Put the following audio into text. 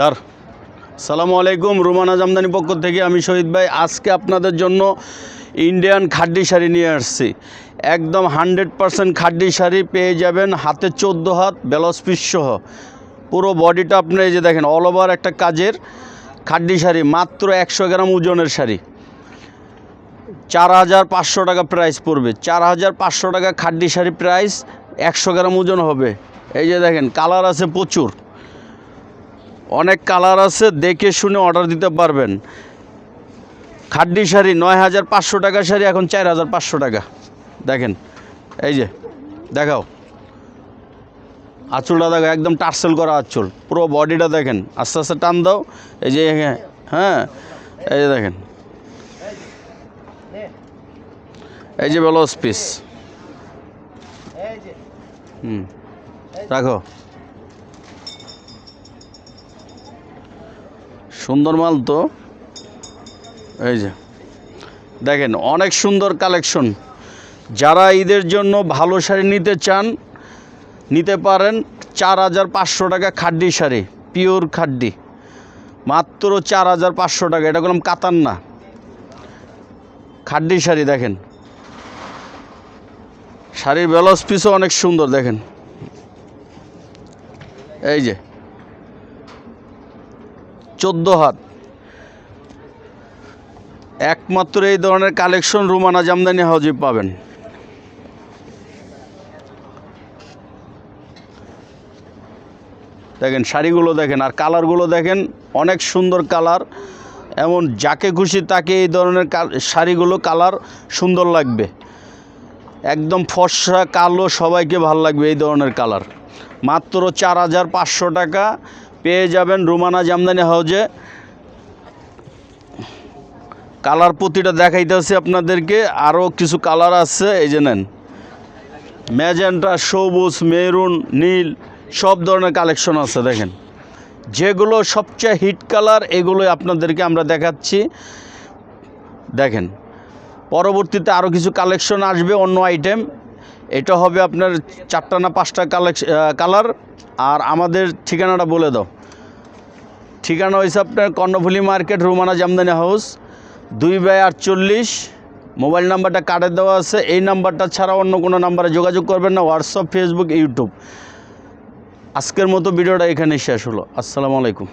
দার সালামু আলাইকুম, রুমানা জামদানি পক্ষ থেকে আমি শহীদ ভাই। আজকে আপনাদের জন্য ইন্ডিয়ান খাড্ডি শাড়ি নিয়ে আসছি। একদম হান্ড্রেড পারসেন্ট খাড্ডি শাড়ি পেয়ে যাবেন হাতে চোদ্দ হাত, ব্লাউজ পিস পুরো বডিটা আপনি এই যে দেখেন অল ওভার একটা কাজের খাড্ডি শাড়ি, মাত্র একশো গ্রাম ওজনের শাড়ি। চার হাজার পাঁচশো টাকা প্রাইস পড়বে। চার হাজার পাঁচশো টাকা খাড্ডি শাড়ি প্রাইস একশো গ্রাম ওজন হবে। এই যে দেখেন, কালার আছে প্রচুর। অনেক কালার আছে, দেখে শুনে অর্ডার দিতে পারবেন। খাড্ডি শাড়ি নয় হাজার পাঁচশো টাকা শাড়ি, এখন চার হাজার পাঁচশো টাকা। দেখেন, এই যে, দেখাও। আঁচলটা দেখো, একদম টার্সেল করা আঁচল। পুরো বডিটা দেখেন, আস্তে আস্তে টান দাও। এই যে হ্যাঁ এই যে দেখেন। এই যে ব্লাউজ পিস হুম, রাখো। সুন্দর মাল তো। এই যে, দেখেন, অনেক সুন্দর কালেকশন। যারা ঈদের জন্য ভালো শাড়ি নিতে চান, নিতে পারেন চার হাজার পাঁচশো টাকা খাড্ডি শাড়ি, পিওর খাড্ডি। মাত্র চার হাজার পাঁচশো টাকা, এটা কোনো কাতান না। খাড্ডি শাড়ি দেখেন শাড়ির ব্লাউজ পিসও অনেক সুন্দর, দেখেন। এই যে, চোদ্দ হাত। একমাত্র এই ধরনের কালেকশন রুমানা জামদানি হাউজে পাবেন। দেখেন, শাড়িগুলো দেখেন, আর কালারগুলো দেখেন, অনেক সুন্দর কালার। এমন যাকে খুশি তাকে এই ধরনের শাড়িগুলো, কালার সুন্দর লাগবে। একদম ফর্সা, কালো, সবাইকে ভালো লাগবে এই ধরনের কালার। মাত্র চার হাজার পাঁচশো টাকা পেয়ে যাবেন রুমানা জামদানি হাউজে। কালার প্রতিটা দেখাইতেছি আপনাদেরকে, আরও কিছু কালার আছে, এই যে নেন। ম্যাজেন্টা, সবুজ, মেরুন, নীল, সব ধরনের কালেকশন আছে, দেখেন। যেগুলো সবচেয়ে হিট কালার, এগুলোই আপনাদেরকে আমরা দেখাচ্ছি। দেখেন পরবর্তীতে আরও কিছু কালেকশন আসবে, অন্য আইটেম এটা হবে আপনার চারটা না পাঁচটা কালেকশন কালার আর আমাদের ঠিকানাটা বলে দাও। ঠিকানা হয়েছে আপনার কর্ণফুলি মার্কেট, রুমানা জামদানি হাউস, দুই বাই আটচল্লিশ। মোবাইল নাম্বারটা কার্ডে দেওয়া আছে। এই নাম্বারটা ছাড়া অন্য কোনো নাম্বারে যোগাযোগ করবেন না হোয়াটসঅ্যাপ ফেসবুক ইউটিউব আজকের মতো ভিডিওটা এখানে শেষ হলো। আসসালামু আলাইকুম।